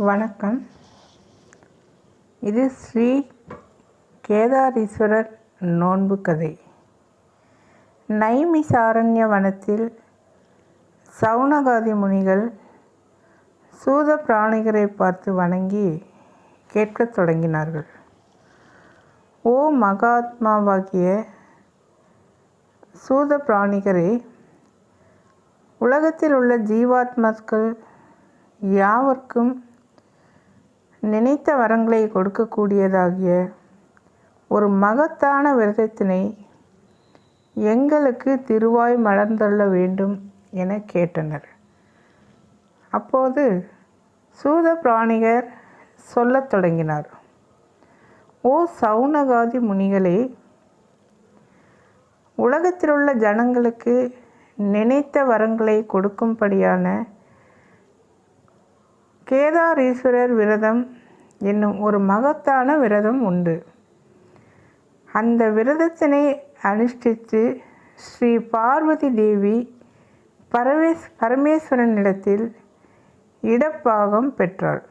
வணக்கம். இது ஸ்ரீ கேதாரீஸ்வரர் நோன்பு கதை. நைமிசாரண்ய வனத்தில் சவுனகாதி முனிகள் சூத பிராணிகரை பார்த்து வணங்கி கேட்கத் தொடங்கினார்கள். ஓ மகாத்மாவாகிய சூத பிராணிகரே உலகத்தில் உள்ள ஜீவாத்மாக்கள் யாவர்க்கும் நினைத்த வரங்களை கொடுக்கக்கூடியதாகிய ஒரு மகத்தான விரதத்தினை எங்களுக்கு திருவாய் மலர்ந்தள்ள வேண்டும் என கேட்டனர். அப்போது சூத பிராணிகர் சொல்லத் தொடங்கினார். ஓ சவுனகாதி முனிகளே உலகத்திலுள்ள ஜனங்களுக்கு நினைத்த வரங்களை கொடுக்கும்படியான கேதாரீஸ்வரர் விரதம் என்னும் ஒரு மகத்தான விரதம் உண்டு. அந்த விரதத்தினை அனுஷ்டித்து ஸ்ரீ பார்வதி தேவி பரமேஸ் பரமேஸ்வரனிடத்தில் இடப்பாகம் பெற்றாள்.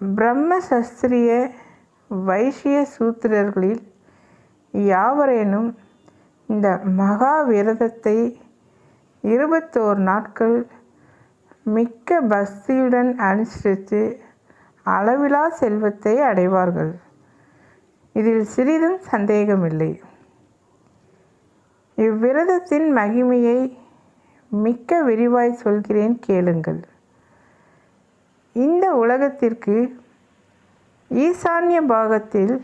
பிரம்ம சஸ்திரிய வைசிய சூத்திரர்களில் யாவரேனும் இந்த மகா விரதத்தை இருபத்தோரு நாட்கள் மிக்க பக்தியுடன் அனுசரித்து அளவிலா செல்வத்தை அடைவார்கள். இதில் சிறிதும் சந்தேகமில்லை. இவ்விரதத்தின் மகிமையை மிக்க விரிவாய் சொல்கிறேன் கேளுங்கள். இந்த உலகத்திற்கு ஈசான்ய பாகத்தில்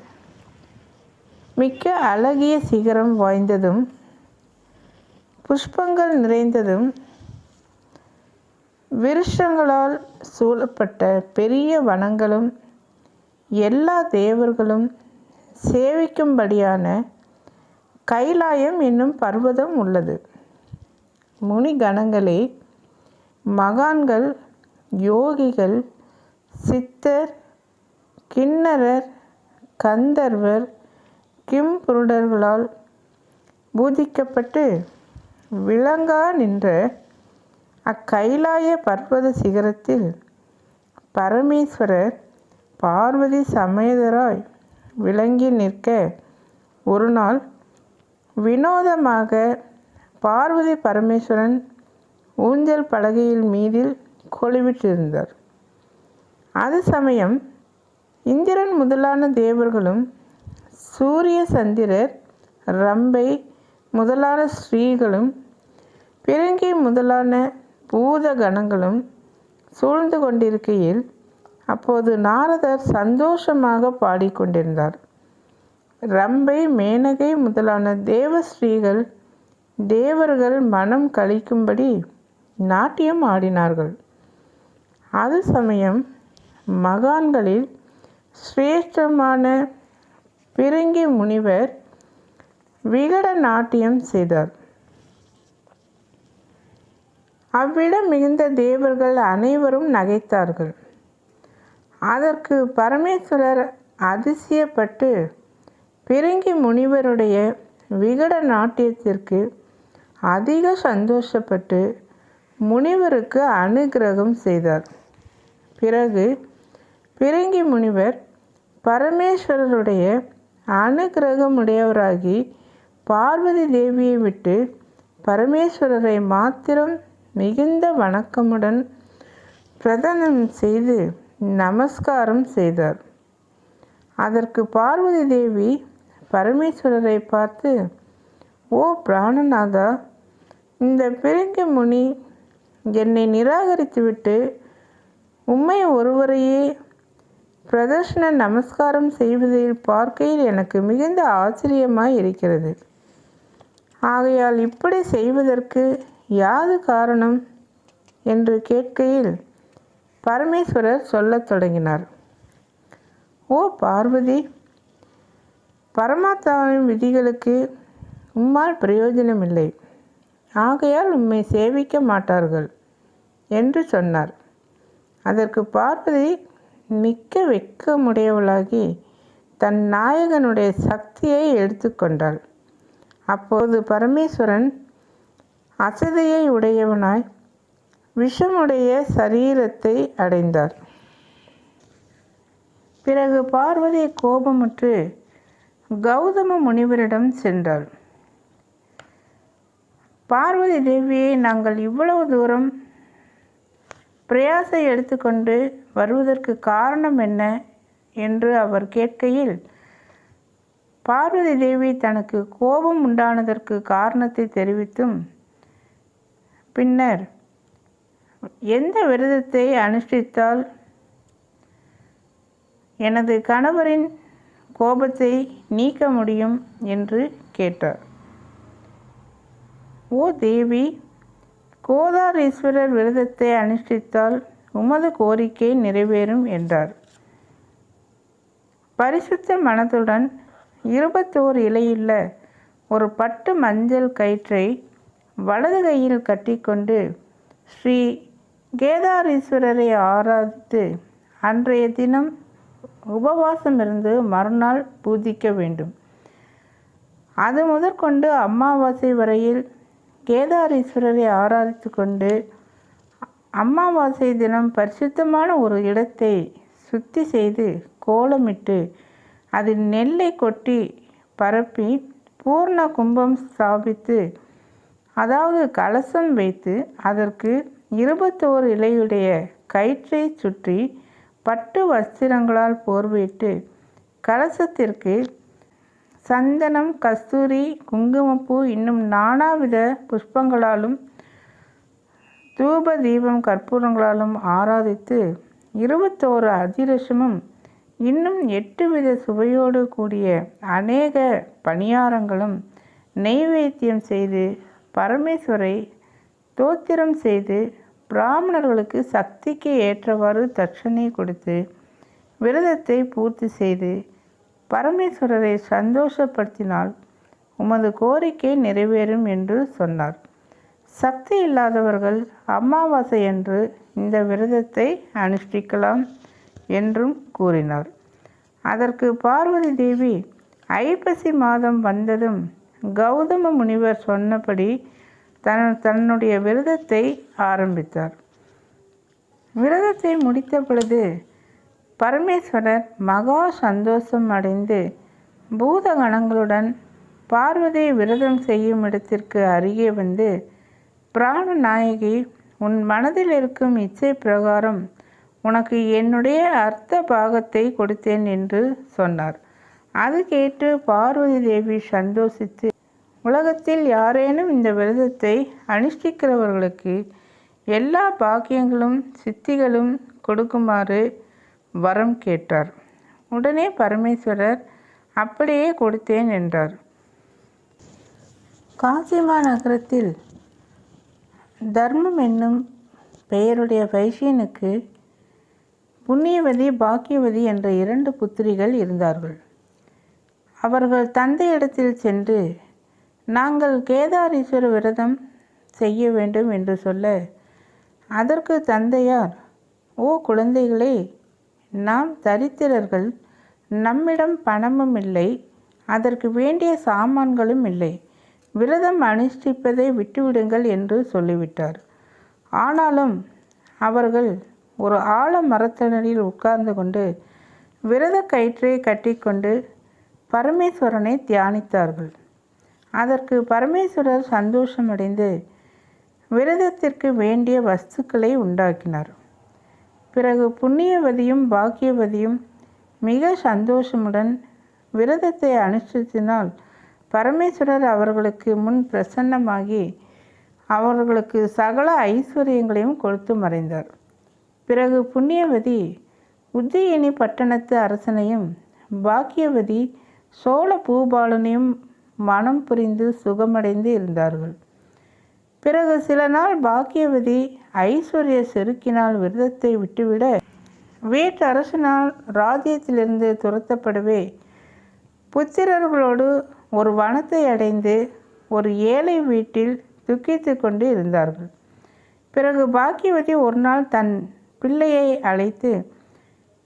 மிக்க அழகிய சிகரம் வாய்ந்ததும் புஷ்பங்கள் நிறைந்ததும் விருஷங்களால் சூழப்பட்ட பெரிய வனங்களும் எல்லா தேவர்களும் சேவிக்கும்படியான கைலாயம் என்னும் பர்வதம் உள்ளது. முனி கணங்களே மகான்கள் யோகிகள் சித்தர் கிண்ணரர் கந்தர்வர் கிம்புருடர்களால் பூதிக்கப்பட்டு விளங்கா நின்ற அக்கைலாய பர்வத சிகரத்தில் பரமேஸ்வரர் பார்வதி சமேதராய் விளங்கி நிற்க ஒரு நாள் வினோதமாக பார்வதி பரமேஸ்வரன் ஊஞ்சல் பலகையில் மீதில் கொழுவிட்டிருந்தார். அது சமயம் இந்திரன் முதலான தேவர்களும் சூரிய சந்திரர் ரம்பை முதலான ஸ்ரீகளும் பிறங்கி முதலான பூத கணங்களும் சூழ்ந்து கொண்டிருக்கையில் அப்போது நாரதர் சந்தோஷமாக பாடிக்கொண்டிருந்தார். ரம்பை மேனகை முதலான தேவஸ்ரீகள் தேவர்கள் மனம் கழிக்கும்படி நாட்டியம் ஆடினார்கள். அது சமயம் மகான்களில் சிரேஷ்டமான பிறங்கி முனிவர் விகட நாட்டியம் செய்தார். அவ்விடம் மிகுந்த தேவர்கள் அனைவரும் நகைத்தார்கள். அதற்கு பரமேஸ்வரர் அதிசயப்பட்டு பிறங்கி முனிவருடைய விகட நாட்டியத்திற்கு அதிக சந்தோஷப்பட்டு முனிவருக்கு அனுகிரகம் செய்தார். பிறகு பிறங்கி முனிவர் பரமேஸ்வரருடைய அனுகிரகமுடையவராகி பார்வதி தேவியை விட்டு பரமேஸ்வரரை மாத்திரம் மிகுந்த வணக்கமுடன் பிரதனம் செய்து நமஸ்காரம் செய்தார். அதற்கு பார்வதி தேவி பரமேஸ்வரரை பார்த்து ஓ பிராணநாதா இந்த பிறங்கி முனி என்னை நிராகரித்துவிட்டு உம்மை ஒருவரையே பிரதர்ஷன நமஸ்காரம் செய்வதில் பார்க்கையில் எனக்கு மிகுந்த ஆச்சரியமாய் இருக்கிறது ஆகையால் இப்படி செய்வதற்கு யாது காரணம்? என்று கேட்கையில் பரமேஸ்வரர் சொல்லத் தொடங்கினார். ஓ பார்வதி பரமாத்மாவின் விதிகளுக்கு உம்மால் பிரயோஜனமில்லை. ஆகையால் உம்மை சேவிக்க மாட்டார்கள் என்று சொன்னார். அதற்கு பார்வதி மிக்க வெட்கமுடையவளாகி தன் நாயகனுடைய சக்தியை எடுத்துக்கொண்டாள். அப்போது பரமேஸ்வரன் அசதியை உடையவனாய் விஷமுடைய சரீரத்தை அடைந்தார். பிறகு பார்வதி கோபமுற்று கௌதம முனிவரிடம் சென்றாள். பார்வதி தேவியை நாங்கள் இவ்வளவு தூரம் பிரயாசை எடுத்துக்கொண்டு வருவதற்கு காரணம் என்ன என்று அவர் கேட்கையில் பார்வதி தேவி தனக்கு கோபம் உண்டானதற்கு காரணத்தை தெரிவித்தும் பின்னர் எந்த விரதத்தை அனுஷ்டித்தால் எனது கணவரின் கோபத்தை நீக்க முடியும் என்று கேட்டார். ஓ தேவி கோதாரீஸ்வரர் விரதத்தை அனுஷ்டித்தால் உமது கோரிக்கை நிறைவேறும் என்றார். பரிசுத்த மனதுடன் இருபத்தோர் இலையுள்ள ஒரு பட்டு மஞ்சள் கயிற்றை வலது கையில் கட்டிக்கொண்டு ஸ்ரீ கேதாரீஸ்வரரை ஆராதித்து அன்றைய தினம் உபவாசம் இருந்து மறுநாள் பூஜிக்க வேண்டும். அது முதற்கொண்டு அமாவாசை வரையில் கேதாரீஸ்வரரை ஆராதித்து கொண்டு அமாவாசை தினம் பரிசுத்தமான ஒரு இடத்தை சுத்தி செய்து கோலமிட்டு அதில் நெல்லை கொட்டி பரப்பி பூர்ண கும்பம் ஸ்தாபித்து அதாவது கலசம் வைத்து அதற்கு இருபத்தோரு இலையுடைய கயிற்றை சுற்றி பட்டு வஸ்திரங்களால் போர்வையிட்டு கலசத்திற்கு சந்தனம் கஸ்தூரி குங்குமப்பூ இன்னும் நானாவித புஷ்பங்களாலும் தூப தீபம் கற்பூரங்களாலும் ஆராதித்து இருபத்தோரு அதிரசமும் இன்னும் எட்டு வித சுவையோடு கூடிய அநேக பணியாரங்களும் நெய்வேத்தியம் செய்து பரமேஸ்வரை தோத்திரம் செய்து பிராமணர்களுக்கு சக்திக்கு ஏற்றவாறு தட்சணை கொடுத்து விரதத்தை பூர்த்தி செய்து பரமேஸ்வரரை சந்தோஷப்படுத்தினால் உமது கோரிக்கை நிறைவேறும் என்று சொன்னார். சக்தி இல்லாதவர்கள் அமாவாசை என்று இந்த விரதத்தை அனுஷ்டிக்கலாம் என்றும் கூறினார். அதற்கு பார்வதி தேவி ஐப்பசி மாதம் வந்ததும் கௌதம முனிவர் சொன்னபடி தன் தன்னுடைய விரதத்தை ஆரம்பித்தார். விரதத்தை முடித்த பொழுது பரமேஸ்வரர் மகா சந்தோஷம் அடைந்து பூதகணங்களுடன் பார்வதி விரதம் செய்யும் இடத்திற்கு அருகே வந்து பிராணநாயகி உன் மனதில் இருக்கும் இச்சை பிரகாரம் உனக்கு என்னுடைய அர்த்த பாகத்தை கொடுத்தேன் என்று சொன்னார். அது கேட்டு பார்வதி தேவி சந்தோஷித்து உலகத்தில் யாரேனும் இந்த விரதத்தை அனுஷ்டிக்கிறவர்களுக்கு எல்லா பாக்கியங்களும் சித்திகளும் கொடுக்குமாறு வரம் கேட்டார். உடனே பரமேஸ்வரர் அப்படியே கொடுத்தேன் என்றார். காசிமா நகரத்தில் தர்மம் என்னும் பெயருடைய வைசியனுக்கு புண்ணியவதி பாக்கியவதி என்ற இரண்டு புத்திரிகள் இருந்தார்கள். அவர்கள் தந்தையிடத்தில் சென்று நாங்கள் கேதாரீஸ்வர விரதம் செய்ய வேண்டும் என்று சொல்ல அதற்கு தந்தையார் ஓ குழந்தைகளே நாம் தரித்திரர்கள் நம்மிடம் பணமும் இல்லை அதற்கு வேண்டிய சாமான்களும் இல்லை விரதம் அனுஷ்டிப்பதை விட்டுவிடுங்கள் என்று சொல்லிவிட்டார். ஆனாலும் அவர்கள் ஒரு ஆழ மரத்தனரில் உட்கார்ந்து கொண்டு விரத கயிற்றை கட்டிக்கொண்டு பரமேஸ்வரனை தியானித்தார்கள். அதற்கு பரமேஸ்வரர் சந்தோஷமடைந்து விரதத்திற்கு வேண்டிய வஸ்துக்களை உண்டாக்கினார். பிறகு புண்ணியவதியும் பாக்கியவதியும் மிக சந்தோஷமுடன் விரதத்தை அனுஷ்டித்தினால் பரமேஸ்வரர் அவர்களுக்கு முன் பிரசன்னமாகி அவர்களுக்கு சகல ஐஸ்வர்யங்களையும் கொடுத்து மறைந்தார். பிறகு புண்ணியவதி உஜ்ஜயினி பட்டணத்து அரசனையும் பாக்கியவதி சோழ பூபாலனையும் மனம் புரிந்து சுகமடைந்து இருந்தார்கள். பிறகு சில நாள் பாக்கியவதி ஐஸ்வர்ய செருக்கினால் விரதத்தை விட்டுவிட வீட்டரசனால் ராஜ்யத்திலிருந்து துரத்தப்படவே புத்திரர்களோடு ஒரு வனத்தை அடைந்து ஒரு ஏழை வீட்டில் துக்கித்து கொண்டு இருந்தார்கள். பிறகு பாக்கியவதி ஒரு நாள் தன் பிள்ளையை அழைத்து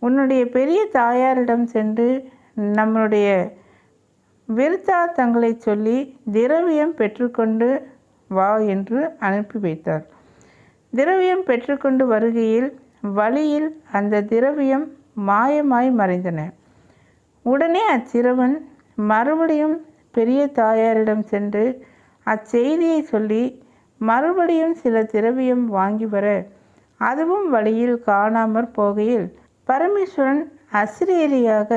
உன்னுடைய பெரிய தாயாரிடம் சென்று விருத்தா தங்களை சொல்லி திரவியம் பெற்றுக்கொண்டு வா என்று அனுப்பி வைத்தார். திரவியம் பெற்றுக்கொண்டு வருகையில் வழியில் அந்த திரவியம் மாயமாய் மறைந்தன. உடனே அச்சிறுவன் மறுபடியும் பெரிய தாயாரிடம் சென்று அச்செய்தியை சொல்லி மறுபடியும் சில திரவியம் வாங்கி வர. அதுவும் வழியில் காணாமற் போகையில் பரமேஸ்வரன் அசிரேரியாக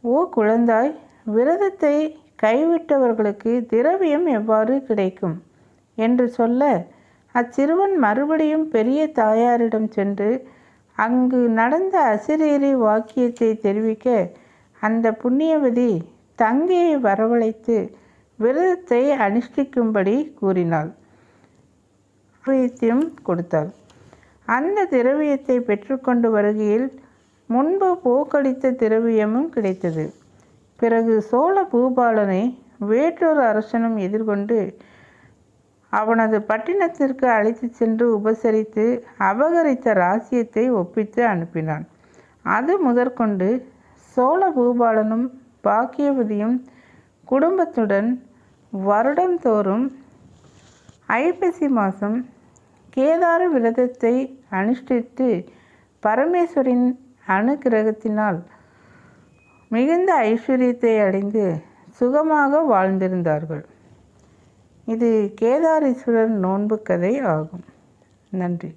ஓ குழந்தாய் விரதத்தை கைவிட்டவர்களுக்கு திரவியம் எவ்வாறு கிடைக்கும்? என்று சொல்ல அச்சிறுவன் மறுபடியும் பெரிய தாயாரிடம் சென்று அங்கு நடந்த அசிரீரி வாக்கியத்தை தெரிவிக்க அந்த புண்ணியவதி தங்கையை வரவழைத்து விரதத்தை அனுஷ்டிக்கும்படி கூறினாள். திரவியத்தையும் கொடுத்தாள். அந்த திரவியத்தை பெற்றுக்கொண்டு வருகையில் முன்பு போக்களித்த திரவியமும் கிடைத்தது. பிறகு சோழ பூபாலனை வேற்றொரு அரசனும் எதிர்கொண்டு அவனது பட்டினத்திற்கு அழைத்துச் சென்று உபசரித்து அபகரித்த ராசியத்தை ஒப்பித்து அனுப்பினான். அது முதற்கொண்டு சோழ பூபாலனும் பாக்கியவதியும் குடும்பத்துடன் வருடந்தோறும் ஐப்பசி மாதம் கேதார விரதத்தை அனுஷ்டித்து பரமேஸ்வரின் அனுகிரகத்தினால் மிகுந்த ஐஸ்வர்யத்தை அடைந்து சுகமாக வாழ்ந்திருந்தார்கள். இது கேதாரீஸ்வரர் நோன்பு கதை ஆகும். நன்றி.